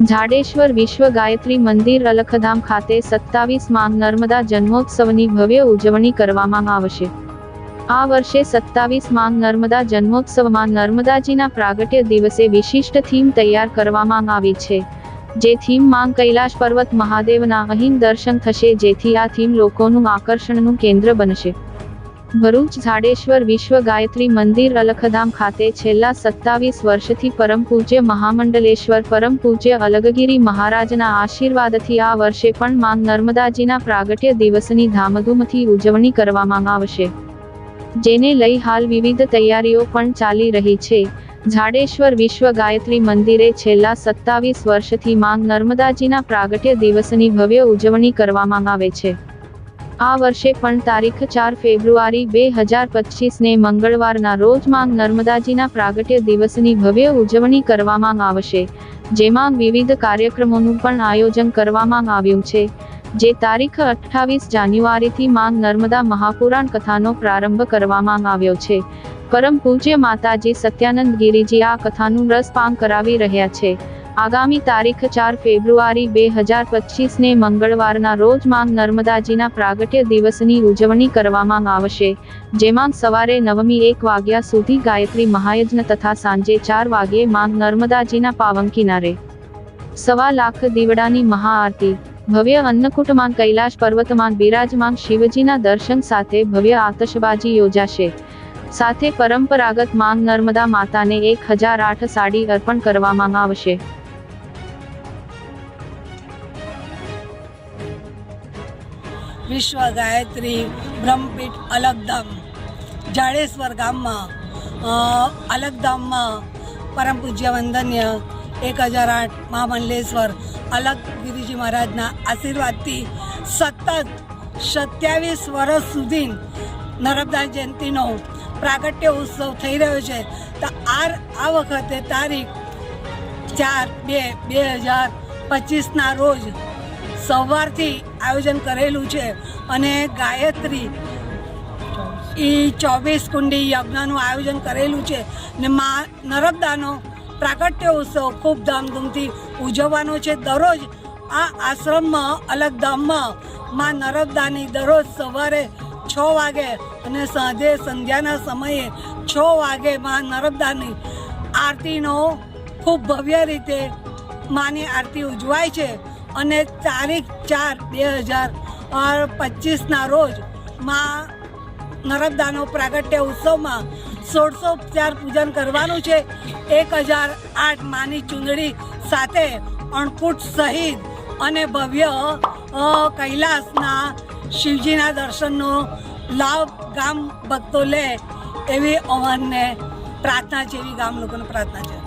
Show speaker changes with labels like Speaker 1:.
Speaker 1: ઝાડેશ્વર વિશ્વ ગાયત્રી મંદિર અલખધામ ખાતે સત્તાવીસ માંગ નર્મદા જન્મોત્સવની ભવ્ય ઉજવણી કરવામાં આવશે. આ વર્ષે સત્તાવીસ માંગ નર્મદા જન્મોત્સવમાં નર્મદાજીના પ્રાગટ્ય દિવસે વિશિષ્ટ થીમ તૈયાર કરવામાં આવી છે. જે થીમ માંગ કૈલાશ પર્વત મહાદેવના અહીં દર્શન થશે જેથી આ થીમ લોકોનું આકર્ષણનું કેન્દ્ર બનશે. ભરૂચ ઝાડેશ્વર વિશ્વ ગાયત્રી મંદિર અલખધામ ખાતે છેલ્લા સત્તાવીસ વર્ષથી પરમ પૂજ્ય મહામંડલેશ્વર, પરમ પૂજ્ય અલગગીરી મહારાજના આશીર્વાદથી આ વર્ષે પણ માંગ નર્મદાજીના પ્રાગટ્ય દિવસની ધામધૂમથી ઉજવણી કરવામાં આવશે. જેને લઈ હાલ વિવિધ તૈયારીઓ પણ ચાલી રહી છે. ઝાડેશ્વર વિશ્વ ગાયત્રી મંદિરે છેલ્લા સત્તાવીસ વર્ષથી માંગ નર્મદાજીના પ્રાગટ્ય દિવસની ભવ્ય ઉજવણી કરવામાં આવે છે. આ વર્ષે પણ તારીખ ચાર ફેબ્રુઆરી બે હજાર પચીસને મંગળવારના રોજ માંગ નર્મદાજીના પ્રાગટ્ય દિવસની ભવ્ય ઉજવણી કરવામાં આવશે, જેમાં વિવિધ કાર્યક્રમોનું પણ આયોજન કરવામાં આવ્યું છે, જે તારીખ અઠ્ઠાવીસ જાન્યુઆરીથી માંગ નર્મદા મહાપુરાણ કથાનો પ્રારંભ કરવામાં આવ્યો છે. પરમ પૂજ્ય માતાજી સત્યાનંદ ગિરિજી આ કથાનું રસપાન કરાવી રહ્યા છે. આગામી તારીખ ચાર ફેબ્રુઆરી બે હજાર પચીસને મંગળવારના રોજ માંગ નર્મદાજીના પ્રાગટ્ય દિવસની ઉજવણી કરવામાં આવશે, જેમાં સવારે નવમી એક વાગ્યા સુધી ગાયત્રી મહાયજ્ઞ તથા સાંજે ચાર વાગ્યે માંગ નર્મદાજીના પાવન કિનારે. સવા લાખ દીવડાની મહાઆરતી, ભવ્ય અન્નકૂટમાં કૈલાશ પર્વતમાં બિરાજમાન શિવજીના દર્શન સાથે ભવ્ય આતશબાજી યોજાશે. સાથે પરંપરાગત માંગ નર્મદા માતાને એક હજાર આઠ સાડી અર્પણ કરવામાં આવશે.
Speaker 2: વિશ્વ ગાયત્રી બ્રહ્મપીઠ અલગધામ જાડેશ્વર ગામમાં અલગધામમાં પરમ પૂજ્ય વંદન્ય એક હજાર આઠ મહામંડલેશ્વર અલગ ગિરિજી મહારાજના આશીર્વાદથી સતત સત્યાવીસ વર્ષ સુધી નર્મદા જયંતિનો પ્રાગટ્ય ઉત્સવ થઈ રહ્યો છે. તો આ આ વખતે તારીખ ચાર બે બે હજાર પચીસના રોજ સવારથી આયોજન કરેલું છે અને ગાયત્રી એ ચોવીસ કુંડી યજ્ઞનું આયોજન કરેલું છે ને મા નર્મદાનો પ્રાગટ્ય ઉત્સવ ખૂબ ધામધૂમથી ઉજવવાનો છે. દરરોજ આ આશ્રમમાં, અલગ ધામમાં મા નર્મદાની દરરોજ સવારે છ વાગે અને સાંજે સંધ્યાના સમયે છ વાગે મા નર્મદાની આરતીનો ખૂબ ભવ્ય રીતે માની આરતી ઉજવાય છે. અને તારીખ ચાર બે હજાર પચીસના રોજમાં નર્મદાનો પ્રાગટ્ય ઉત્સવમાં સોળસો ઉપચાર પૂજન કરવાનું છે. એક હજાર આઠ માની ચૂંદડી સાથે અણકુટ સહિત અને ભવ્ય કૈલાસના શિવજીના દર્શનનો લાભ ગામ ભક્તો લે એવી અમને પ્રાર્થના છે, એવી ગામ લોકોને પ્રાર્થના છે.